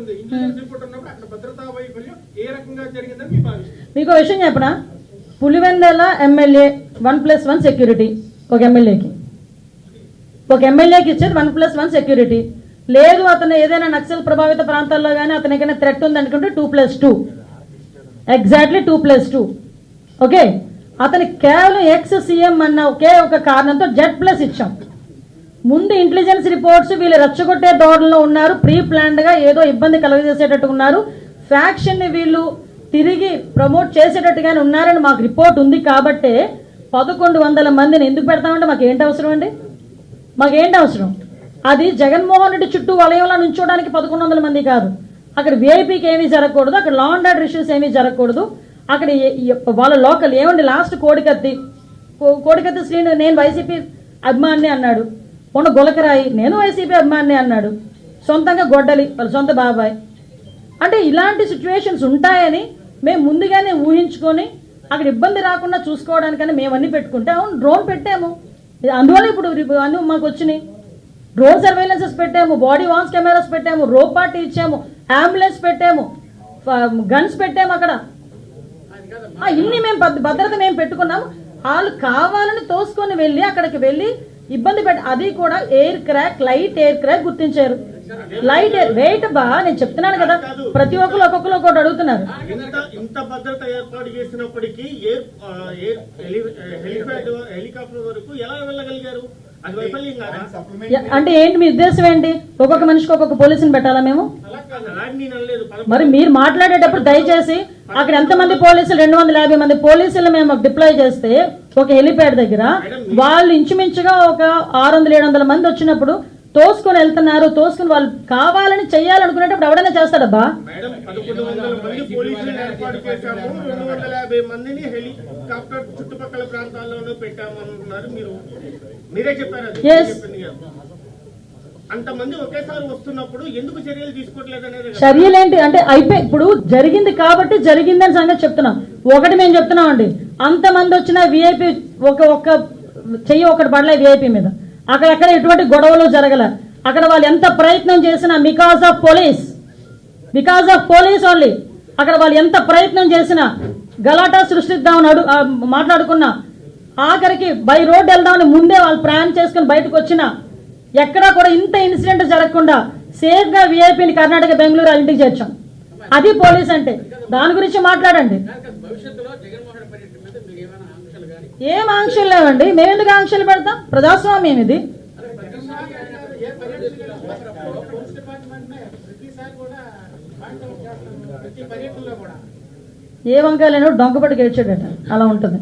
ఉంది. ఉన్నప్పుడు అక్కడ భద్రతా వైఫల్యం ఏ రకంగా జరిగిందని మీ భావిస్తారు మీకు విషయం చెప్పనా? Pulivendula MLA one plus one security ఒక ఎమ్మెల్యేకి. ఒక ఎమ్మెల్యేకి ఇచ్చేది వన్ ప్లస్ వన్ సెక్యూరిటీ. లేదు అతను ఏదైనా నక్సల్ ప్రభావిత ప్రాంతాల్లో కానీ అతనికైనా ఏదైనా థ్రెట్ ఉంది అనుకుంటే two plus two exactly two plus two okay అతనికి కేవలం ఎక్స్ సీఎం అన్న ఒకే ఒక కారణంతో జెడ్ ప్లస్ ఇచ్చాం. ముందు ఇంటెలిజెన్స్ రిపోర్ట్స్ వీళ్ళు రెచ్చగొట్టే ధోరణిలో ఉన్నారు. ప్రీ ప్లాన్డ్గా ఏదో ఇబ్బంది కలుగజేసేటట్టు ఉన్నారు ఫ్యాక్షన్ని వీళ్ళు తిరిగి ప్రమోట్ చేసేటట్టుగానే ఉన్నారని మాకు రిపోర్ట్ ఉంది కాబట్టే పదకొండు వందల మందిని ఎందుకు పెడతామంటే మాకు ఏంటి అవసరం అండి? మాకేంటి అవసరం? అది జగన్మోహన్ రెడ్డి చుట్టూ వలయంలో నుంచోడానికి పదకొండు వందల మంది కాదు. అక్కడ విఐపీకి ఏమీ జరగకూడదు అక్కడ లా అండ్ ఆర్డర్ ఇష్యూస్ ఏమీ జరగకూడదు. అక్కడ వాళ్ళ లోకల్ ఏమండి? లాస్ట్ కోడికత్తి. కో- కోడికత్తి శ్రీను నేను వైసీపీ అభిమాని అన్నాడు. కొండ గులకరాయి నేను వైసీపీ అభిమాని అన్నాడు. సొంతంగా గొడ్డలి వాళ్ళ సొంత బాబాయ్. అంటే ఇలాంటి సిచ్యువేషన్స్ ఉంటాయని మేము ముందుగానే ఊహించుకొని అక్కడ ఇబ్బంది రాకుండా చూసుకోవడానికని మేము అన్ని పెట్టుకుంటే అవును డ్రోన్ పెట్టాము. అందువల్ల ఇప్పుడు అన్ని మాకు వచ్చినాయి. డ్రోన్ సర్వేలెన్సెస్ పెట్టాము బాడీ వాన్స్ కెమెరాస్ పెట్టాము రోప్ పార్టీ ఇచ్చాము అంబులెన్స్ పెట్టాము గన్స్ పెట్టాము అక్కడ. ఇన్ని మేము భద్ర- భద్రత మేము పెట్టుకున్నాము. వాళ్ళు కావాలని తోసుకొని వెళ్ళి అక్కడికి వెళ్ళి ఇబ్బంది పెట్టి అది కూడా air crack light air crack గుర్తించారు. లైట్ ఎయిర్ వెయిట్ బా నేను చెప్తున్నాను కదా ప్రతి ఒక్కరు ఒక్కొక్కరు ఒక్కొక్కటి అడుగుతున్నారు. ఇంత భద్రత ఏర్పాటు చేసినప్పటికీ హెలికాప్టర్ వరకు ఎలా వెళ్ళగలిగారు? అంటే ఏంటి మీ ఉద్దేశం ఏంటి? ఒక్కొక్క మనిషికి ఒక్కొక్క పోలీసుని పెట్టాలా మేము? మరి మీరు మాట్లాడేటప్పుడు దయచేసి అక్కడ ఎంతమంది పోలీసులు? రెండు వందల యాభై మంది పోలీసులు మేము డిప్లాయ్ చేస్తే ఒక హెలిప్యాడ్ దగ్గర వాళ్ళు ఇంచుమించుగా ఒక ఆరు వందల ఏడు వందల మంది వచ్చినప్పుడు తోసుకొని వెళ్తున్నారు తోసుకొని వాళ్ళు కావాలని చెయ్యాలనుకునేటప్పుడు ఎవడైనా చేస్తాడబ్బా. అంతమంది ఒకేసారి వస్తున్నప్పుడు ఎందుకు చర్యలు తీసుకోవట్లేదు అనేది కదా. చర్యలేంటి? అంటే అయిపోయి ఇప్పుడు జరిగింది కాబట్టి జరిగిందని సంగతి చెప్తున్నాం. ఒకటి మేము చెప్తున్నాం అండి అంతమంది వచ్చిన విఐపి ఒక ఒక్క చెయ్యి ఒకటి పడలే విఐపి మీద. అక్కడ ఎక్కడ ఎటువంటి గొడవలు జరగల. అక్కడ వాళ్ళు ఎంత ప్రయత్నం చేసినా because of police because of police only అక్కడ వాళ్ళు ఎంత ప్రయత్నం చేసినా గలాటా సృష్టిద్దామని అడు మాట్లాడుకున్నా. ఆఖరికి బై రోడ్ వెళ్దామని ముందే వాళ్ళు ప్రయాణం చేసుకుని బయటకు వచ్చినా ఎక్కడా కూడా ఇంత ఇన్సిడెంట్ జరగకుండా సేఫ్గా వీఐపీని విఐపిని కర్ణాటక బెంగళూరు ఇంటికి చేర్చాం. అది పోలీస్ అంటే. దాని గురించి మాట్లాడండి. ఏం ఆంక్షలు లేవండి. మేము ఎందుకు ఆంక్షలు పెడతాం? ప్రజాస్వామ్యం ఇది. ఏ వంకాయలను డొంకపట్టి గెలిచాడట అలా ఉంటుంది.